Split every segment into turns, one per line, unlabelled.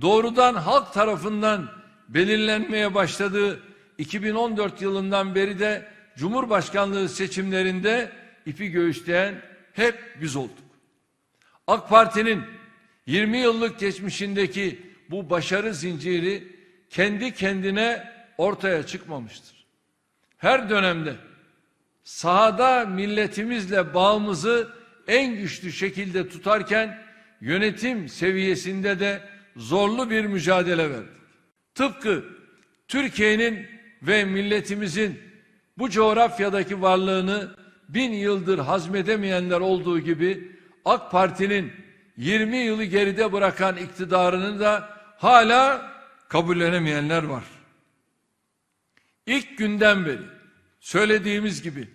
doğrudan halk tarafından belirlenmeye başladığı 2014 yılından beri de Cumhurbaşkanlığı seçimlerinde ipi göğüsleyen hep biz olduk. AK Parti'nin 20 yıllık geçmişindeki bu başarı zinciri kendi kendine ortaya çıkmamıştır. Her dönemde sahada milletimizle bağımızı en güçlü şekilde tutarken yönetim seviyesinde de zorlu bir mücadele verdik. Tıpkı Türkiye'nin ve milletimizin bu coğrafyadaki varlığını bin yıldır hazmedemeyenler olduğu gibi AK Parti'nin 20 yılı geride bırakan iktidarını da hala kabullenemeyenler var. İlk günden beri söylediğimiz gibi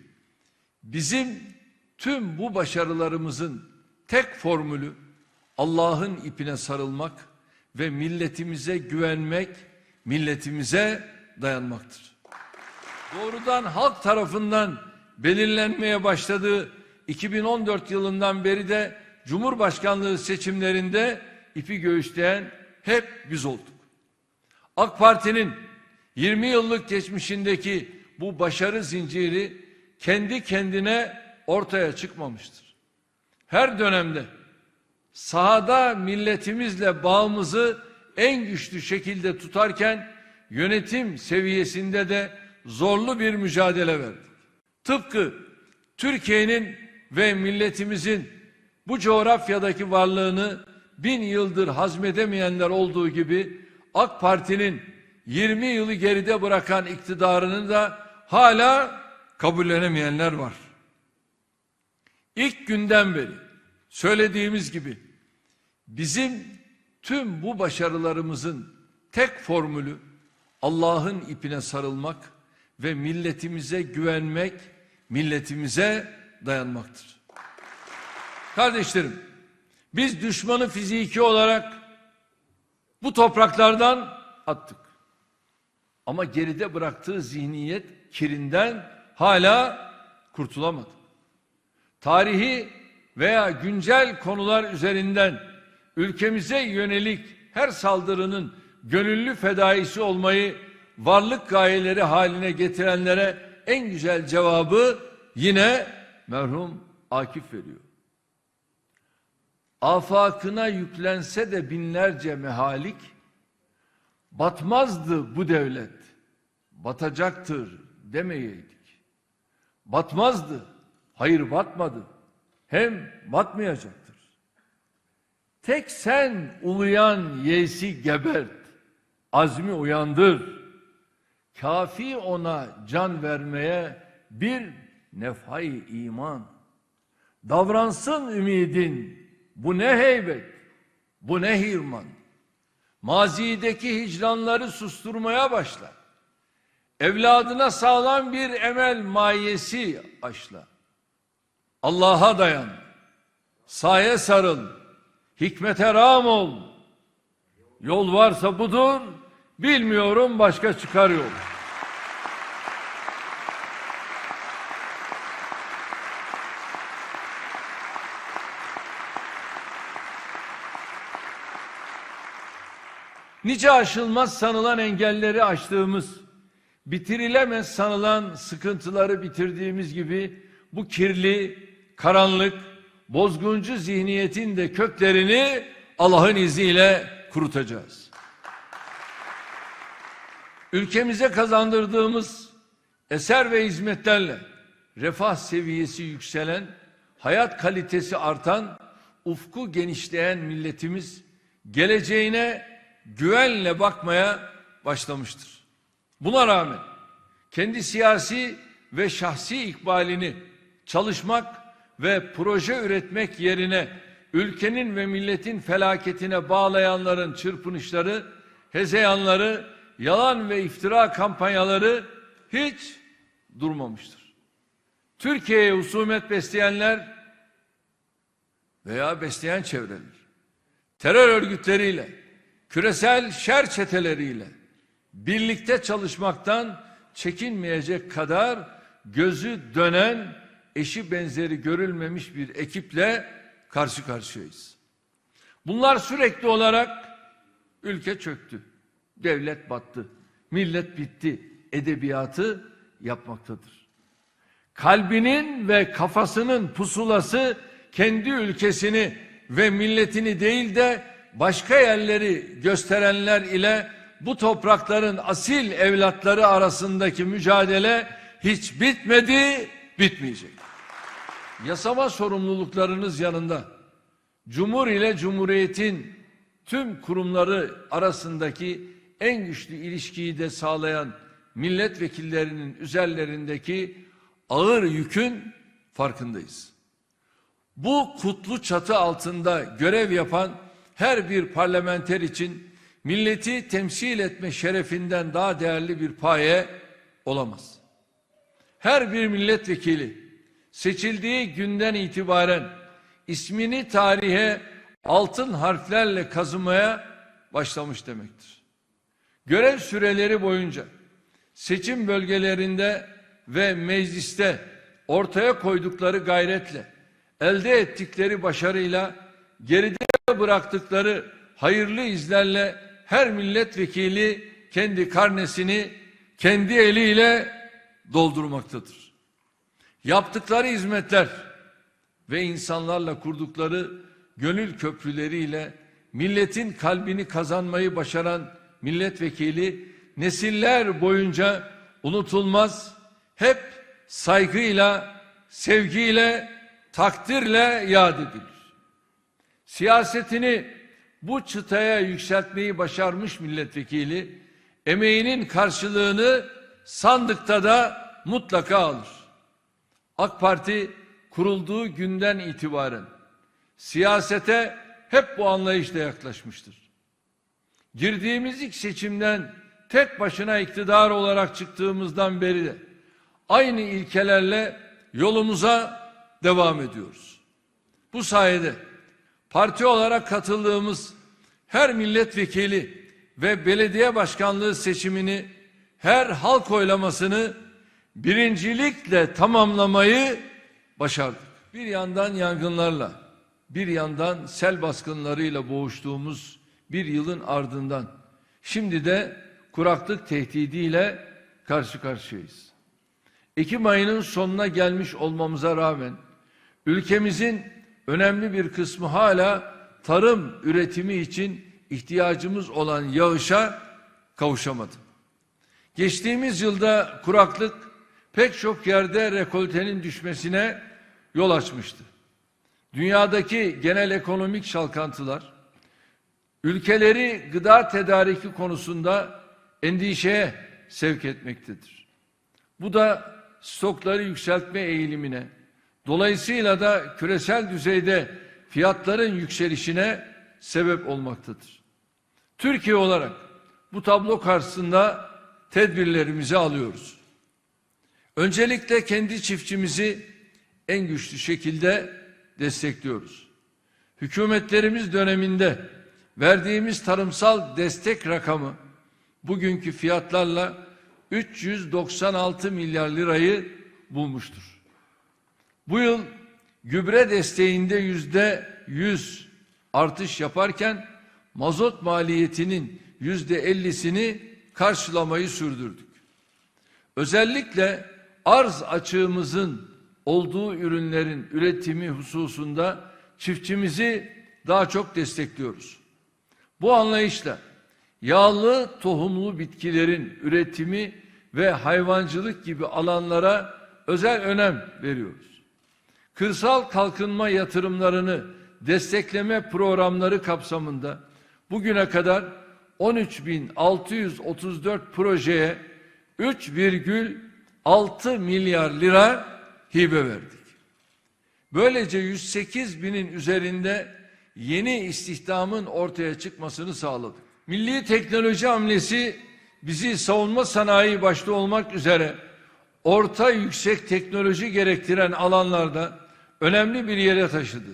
bizim tüm bu başarılarımızın tek formülü Allah'ın ipine sarılmak ve milletimize güvenmek, milletimize dayanmaktır. Doğrudan halk tarafından belirlenmeye başladığı 2014 yılından beri de Cumhurbaşkanlığı seçimlerinde ipi göğüsleyen hep biz olduk. AK Parti'nin 20 yıllık geçmişindeki bu başarı zinciri kendi kendine ortaya çıkmamıştır. Her dönemde sahada milletimizle bağımızı en güçlü şekilde tutarken yönetim seviyesinde de zorlu bir mücadele verdik. Tıpkı Türkiye'nin ve milletimizin bu coğrafyadaki varlığını bin yıldır hazmedemeyenler olduğu gibi AK Parti'nin 20 yılı geride bırakan iktidarını da hala kabullenemeyenler var. İlk günden beri söylediğimiz gibi bizim tüm bu başarılarımızın tek formülü Allah'ın ipine sarılmak ve milletimize güvenmek, milletimize dayanmaktır. Kardeşlerim, biz düşmanı fiziki olarak bu topraklardan attık. Ama geride bıraktığı zihniyet kirinden hala kurtulamadı. Tarihi veya güncel konular üzerinden ülkemize yönelik her saldırının gönüllü fedaisi olmayı varlık gayeleri haline getirenlere en güzel cevabı yine merhum Akif veriyor. Afakına yüklense de binlerce mehalik, batmazdı bu devlet, batacaktır demeyeydik. Batmazdı, hayır batmadı, hem batmayacaktır. Tek sen uluyan yesi gebert, azmi uyandır. Kafi ona can vermeye bir nefhay iman. Davransın ümidin, bu ne heybet, bu ne hirman. Mazideki hicranları susturmaya başla. Evladına sağlam bir emel mayesi aşla. Allah'a dayan. Saye sarıl. Hikmete ram ol. Yol varsa budur. Bilmiyorum başka çıkar yol. Nice aşılmaz sanılan engelleri aştığımız, bitirilemez sanılan sıkıntıları bitirdiğimiz gibi bu kirli, karanlık, bozguncu zihniyetin de köklerini Allah'ın izniyle kurutacağız. Ülkemize kazandırdığımız eser ve hizmetlerle refah seviyesi yükselen, hayat kalitesi artan, ufku genişleyen milletimiz geleceğine güvenle bakmaya başlamıştır. Buna rağmen kendi siyasi ve şahsi ikbalini çalışmak ve proje üretmek yerine ülkenin ve milletin felaketine bağlayanların çırpınışları, hezeyanları, yalan ve iftira kampanyaları hiç durmamıştır. Türkiye'ye husumet besleyenler veya besleyen çevreler, terör örgütleriyle, küresel şer çeteleriyle birlikte çalışmaktan çekinmeyecek kadar gözü dönen, eşi benzeri görülmemiş bir ekiple karşı karşıyayız. Bunlar sürekli olarak Ülke çöktü. Devlet battı. Millet bitti. Edebiyatı yapmaktadır. Kalbinin ve kafasının pusulası kendi ülkesini ve milletini değil de başka yerleri gösterenler ile bu toprakların asil evlatları arasındaki mücadele hiç bitmedi, bitmeyecek. Yasama sorumluluklarınız yanında Cumhur ile Cumhuriyet'in tüm kurumları arasındaki en güçlü ilişkiyi de sağlayan milletvekillerinin üzerlerindeki ağır yükün farkındayız. Bu kutlu çatı altında görev yapan her bir parlamenter için milleti temsil etme şerefinden daha değerli bir paye olamaz. Her bir milletvekili seçildiği günden itibaren ismini tarihe altın harflerle kazımaya başlamış demektir. Görev süreleri boyunca seçim bölgelerinde ve mecliste ortaya koydukları gayretle, elde ettikleri başarıyla, geride bıraktıkları hayırlı izlerle her milletvekili kendi karnesini kendi eliyle doldurmaktadır. Yaptıkları hizmetler ve insanlarla kurdukları gönül köprüleriyle milletin kalbini kazanmayı başaran milletvekili nesiller boyunca unutulmaz, hep saygıyla, sevgiyle, takdirle yad edilir. Siyasetini bu çıtaya yükseltmeyi başarmış milletvekili, emeğinin karşılığını sandıkta da mutlaka alır. AK Parti kurulduğu günden itibaren siyasete hep bu anlayışla yaklaşmıştır. Girdiğimiz ilk seçimden tek başına iktidar olarak çıktığımızdan beri de aynı ilkelerle yolumuza devam ediyoruz. Bu sayede parti olarak katıldığımız her milletvekili ve belediye başkanlığı seçimini her halk oylamasını birincilikle tamamlamayı başardık. Bir yandan yangınlarla, bir yandan sel baskınlarıyla boğuştuğumuz bir yılın ardından şimdi de kuraklık tehdidiyle karşı karşıyayız. Ekim ayının sonuna gelmiş olmamıza rağmen ülkemizin önemli bir kısmı hala tarım üretimi için ihtiyacımız olan yağışa kavuşamadı. Geçtiğimiz yılda kuraklık pek çok yerde rekoltenin düşmesine yol açmıştı. Dünyadaki genel ekonomik çalkantılar ülkeleri gıda tedariki konusunda endişeye sevk etmektedir. Bu da stokları yükseltme eğilimine, dolayısıyla da küresel düzeyde fiyatların yükselişine sebep olmaktadır. Türkiye olarak bu tablo karşısında tedbirlerimizi alıyoruz. Öncelikle kendi çiftçimizi en güçlü şekilde destekliyoruz. Hükümetlerimiz döneminde verdiğimiz tarımsal destek rakamı bugünkü fiyatlarla 396 milyar lirayı bulmuştur. Bu yıl gübre desteğinde yüzde yüz artış yaparken mazot maliyetinin yüzde ellisini karşılamayı sürdürdük. Özellikle arz açığımızın olduğu ürünlerin üretimi hususunda çiftçimizi daha çok destekliyoruz. Bu anlayışla yağlı tohumlu bitkilerin üretimi ve hayvancılık gibi alanlara özel önem veriyoruz. Kırsal kalkınma yatırımlarını destekleme programları kapsamında bugüne kadar 13.634 projeye 3,6 milyar lira hibe verdik. Böylece 108 binin üzerinde yeni istihdamın ortaya çıkmasını sağladık. Milli teknoloji hamlesi bizi savunma sanayi başta olmak üzere orta yüksek teknoloji gerektiren alanlarda önemli bir yere taşıdı.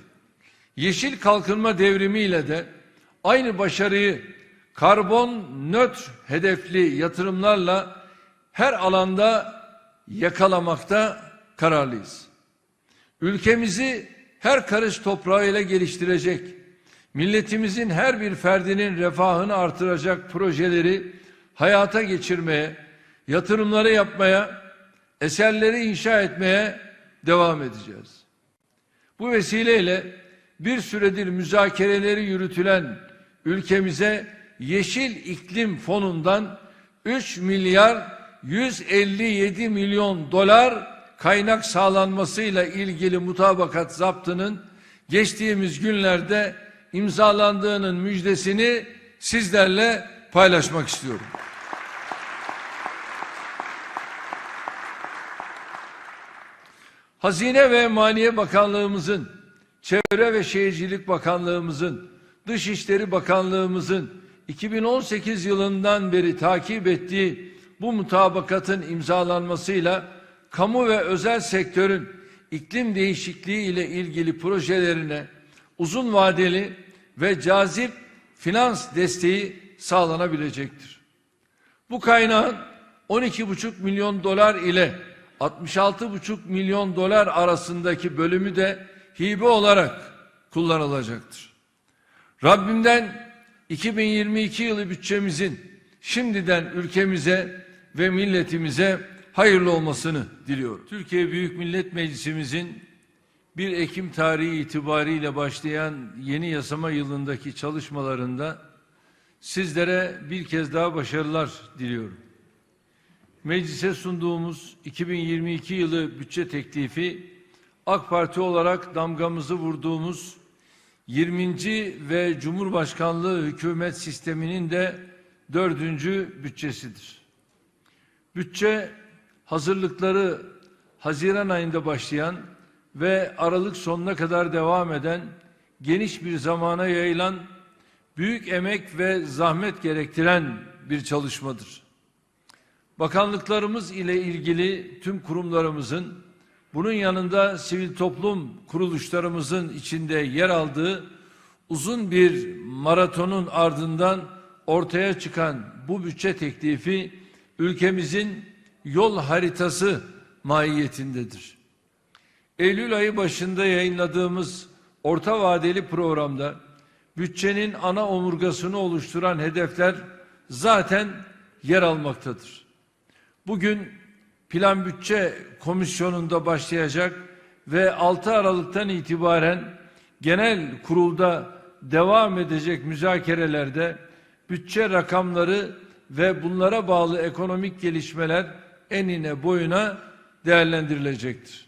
Yeşil kalkınma devrimiyle de aynı başarıyı karbon nötr hedefli yatırımlarla her alanda yakalamakta kararlıyız. Ülkemizi her karış toprağıyla geliştirecek, milletimizin her bir ferdinin refahını artıracak projeleri hayata geçirmeye, yatırımları yapmaya, eserleri inşa etmeye devam edeceğiz. Bu vesileyle bir süredir müzakereleri yürütülen ülkemize Yeşil İklim Fonu'ndan 3 milyar 157 milyon dolar kaynak sağlanmasıyla ilgili mutabakat zaptının geçtiğimiz günlerde imzalandığının müjdesini sizlerle paylaşmak istiyorum. Hazine ve Maliye Bakanlığımızın, Çevre ve Şehircilik Bakanlığımızın, Dışişleri Bakanlığımızın 2018 yılından beri takip ettiği bu mutabakatın imzalanmasıyla kamu ve özel sektörün iklim değişikliği ile ilgili projelerine uzun vadeli ve cazip finans desteği sağlanabilecektir. Bu kaynağın 12,5 milyon dolar ile 66,5 milyon dolar arasındaki bölümü de hibe olarak kullanılacaktır. Rabbimden 2022 yılı bütçemizin şimdiden ülkemize ve milletimize hayırlı olmasını diliyorum. Türkiye Büyük Millet Meclisimizin 1 Ekim tarihi itibariyle başlayan yeni yasama yılındaki çalışmalarında sizlere bir kez daha başarılar diliyorum. Meclise sunduğumuz 2022 yılı bütçe teklifi AK Parti olarak damgamızı vurduğumuz 20. ve Cumhurbaşkanlığı hükümet sisteminin de dördüncü bütçesidir. Bütçe hazırlıkları Haziran ayında başlayan ve Aralık sonuna kadar devam eden geniş bir zamana yayılan büyük emek ve zahmet gerektiren bir çalışmadır. Bakanlıklarımız ile ilgili tüm kurumlarımızın bunun yanında sivil toplum kuruluşlarımızın içinde yer aldığı uzun bir maratonun ardından ortaya çıkan bu bütçe teklifi ülkemizin yol haritası mahiyetindedir. Eylül ayı başında yayınladığımız orta vadeli programda bütçenin ana omurgasını oluşturan hedefler zaten yer almaktadır. Bugün Plan Bütçe Komisyonu'nda başlayacak ve 6 Aralık'tan itibaren genel kurulda devam edecek müzakerelerde bütçe rakamları ve bunlara bağlı ekonomik gelişmeler enine boyuna değerlendirilecektir.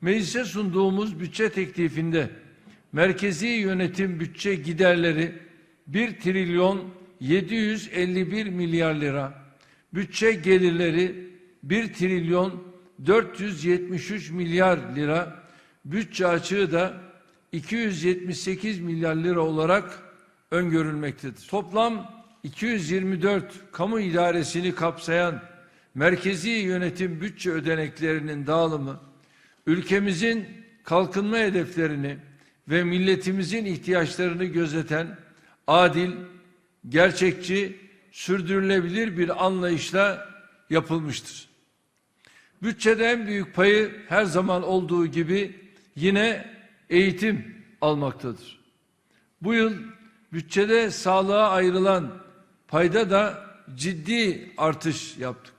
Meclise sunduğumuz bütçe teklifinde merkezi yönetim bütçe giderleri 1 trilyon 751 milyar lira, bütçe gelirleri 1 trilyon 473 milyar lira, bütçe açığı da 278 milyar lira olarak öngörülmektedir. Toplam 224 kamu idaresini kapsayan merkezi yönetim bütçe ödeneklerinin dağılımı ülkemizin kalkınma hedeflerini ve milletimizin ihtiyaçlarını gözeten adil, gerçekçi, sürdürülebilir bir anlayışla yapılmıştır. Bütçede en büyük payı her zaman olduğu gibi yine eğitim almaktadır. Bu yıl bütçede sağlığa ayrılan payda da ciddi artış yaptık.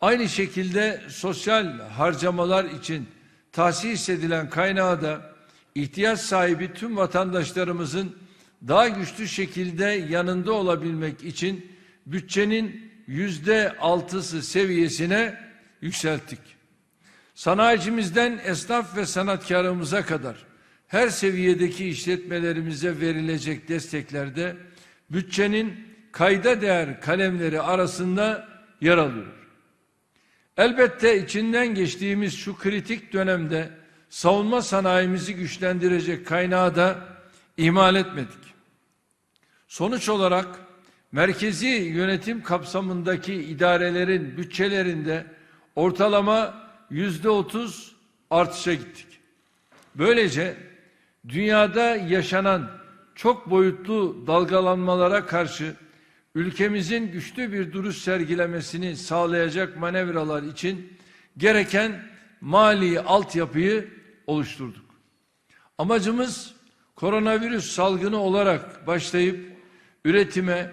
Aynı şekilde sosyal harcamalar için tahsis edilen kaynağı da ihtiyaç sahibi tüm vatandaşlarımızın daha güçlü şekilde yanında olabilmek için bütçenin yüzde altısı seviyesine yükselttik. Sanayicimizden esnaf ve sanatkarımıza kadar her seviyedeki işletmelerimize verilecek desteklerde bütçenin kayda değer kalemleri arasında yer alıyor. Elbette içinden geçtiğimiz şu kritik dönemde savunma sanayimizi güçlendirecek kaynağı da ihmal etmedik. Sonuç olarak merkezi yönetim kapsamındaki idarelerin bütçelerinde ortalama yüzde otuz artışa gittik. Böylece dünyada yaşanan çok boyutlu dalgalanmalara karşı ülkemizin güçlü bir duruş sergilemesini sağlayacak manevralar için gereken mali altyapıyı oluşturduk. Amacımız koronavirüs salgını olarak başlayıp üretime,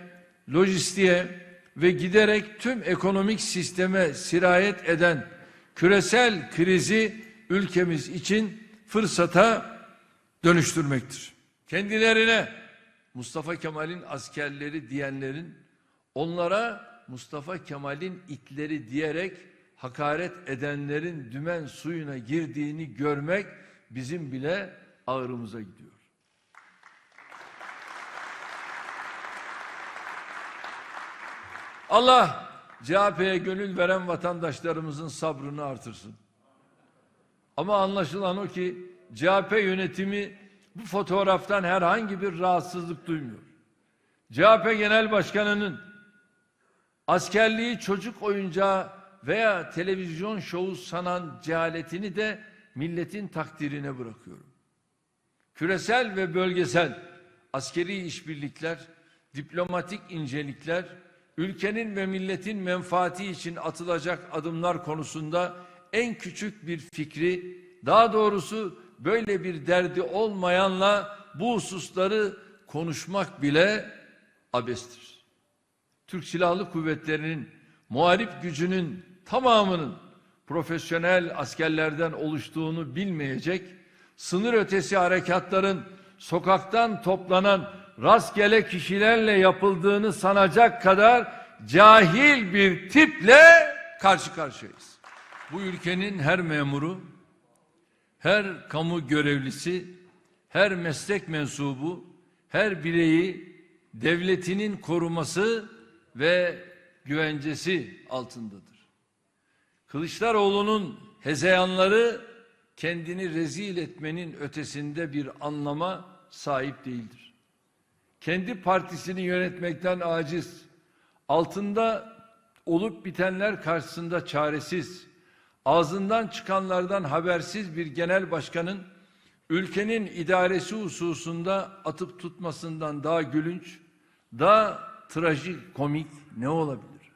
lojistiğe ve giderek tüm ekonomik sisteme sirayet eden küresel krizi ülkemiz için fırsata dönüştürmektir. Kendilerine Mustafa Kemal'in askerleri diyenlerin onlara Mustafa Kemal'in itleri diyerek hakaret edenlerin dümen suyuna girdiğini görmek bizim bile ağrımıza gidiyor. Allah CHP'ye gönül veren vatandaşlarımızın sabrını artırsın. Ama anlaşılan o ki CHP yönetimi bu fotoğraftan herhangi bir rahatsızlık duymuyor. CHP Genel Başkanı'nın askerliği çocuk oyuncağı veya televizyon şovu sanan cehaletini de milletin takdirine bırakıyorum. Küresel ve bölgesel askeri işbirlikler, diplomatik incelikler, ülkenin ve milletin menfaati için atılacak adımlar konusunda en küçük bir fikri, daha doğrusu böyle bir derdi olmayanla bu hususları konuşmak bile abestir. Türk Silahlı Kuvvetleri'nin muharip gücünün tamamının profesyonel askerlerden oluştuğunu bilmeyecek, sınır ötesi harekatların sokaktan toplanan rastgele kişilerle yapıldığını sanacak kadar cahil bir tiple karşı karşıyayız. Bu ülkenin her memuru, her kamu görevlisi, her meslek mensubu, her bireyi devletinin koruması ve güvencesi altındadır. Kılıçdaroğlu'nun hezeyanları kendini rezil etmenin ötesinde bir anlama sahip değildir. Kendi partisini yönetmekten aciz, altında olup bitenler karşısında çaresiz, ağzından çıkanlardan habersiz bir genel başkanın ülkenin idaresi hususunda atıp tutmasından daha gülünç, daha trajik, komik ne olabilir?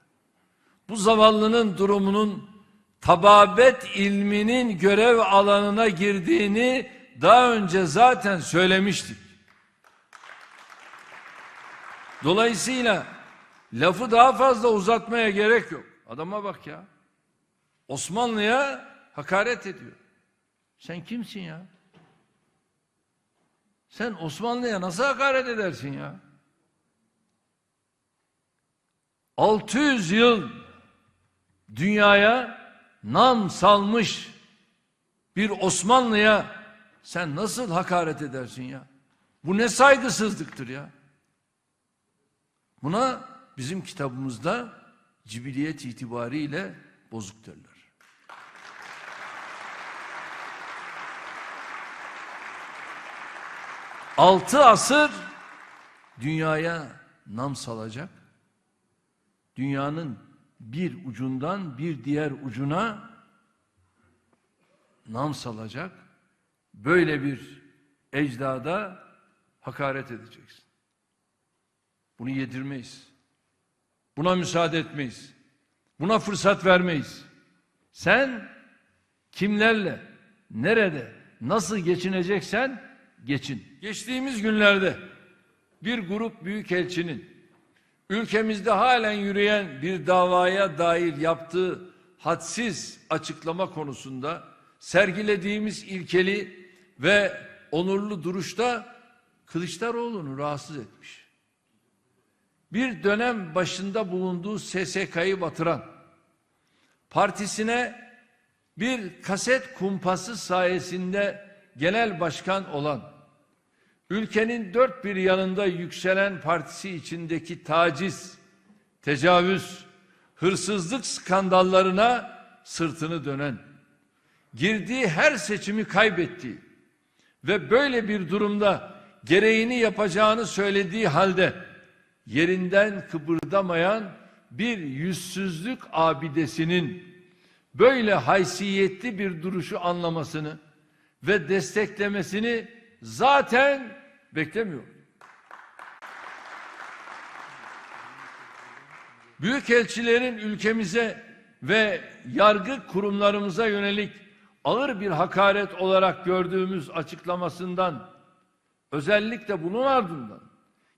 Bu zavallının durumunun tababet ilminin görev alanına girdiğini daha önce zaten söylemiştik. Dolayısıyla lafı daha fazla uzatmaya gerek yok. Adama bak ya. Osmanlı'ya hakaret ediyor. Sen kimsin ya? Sen Osmanlı'ya nasıl hakaret edersin ya? 600 yıl dünyaya nam salmış bir Osmanlı'ya sen nasıl hakaret edersin ya? Bu ne saygısızlıktır ya? Buna bizim kitabımızda cibiliyet itibariyle bozuk derler. Altı asır dünyaya nam salacak. Dünyanın bir ucundan bir diğer ucuna nam salacak. Böyle bir ecdada hakaret edeceksin. Bunu yedirmeyiz. Buna müsaade etmeyiz. Buna fırsat vermeyiz. Sen kimlerle, nerede, nasıl geçineceksen geçin. Geçtiğimiz günlerde bir grup büyükelçinin ülkemizde halen yürüyen bir davaya dair yaptığı hadsiz açıklama konusunda sergilediğimiz ilkeli ve onurlu duruşta Kılıçdaroğlu'nu rahatsız etmiş. Bir dönem başında bulunduğu SSK'yı batıran, partisine bir kaset kumpası sayesinde genel başkan olan, ülkenin dört bir yanında yükselen partisi içindeki taciz, tecavüz, hırsızlık skandallarına sırtını dönen, girdiği her seçimi kaybettiği ve böyle bir durumda gereğini yapacağını söylediği halde yerinden kıpırdamayan bir yüzsüzlük abidesinin böyle haysiyetli bir duruşu anlamasını ve desteklemesini zaten beklemiyor. Büyükelçilerin ülkemize ve yargı kurumlarımıza yönelik ağır bir hakaret olarak gördüğümüz açıklamasından Özellikle bunun ardından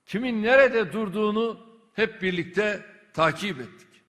kimin nerede durduğunu hep birlikte takip ettik.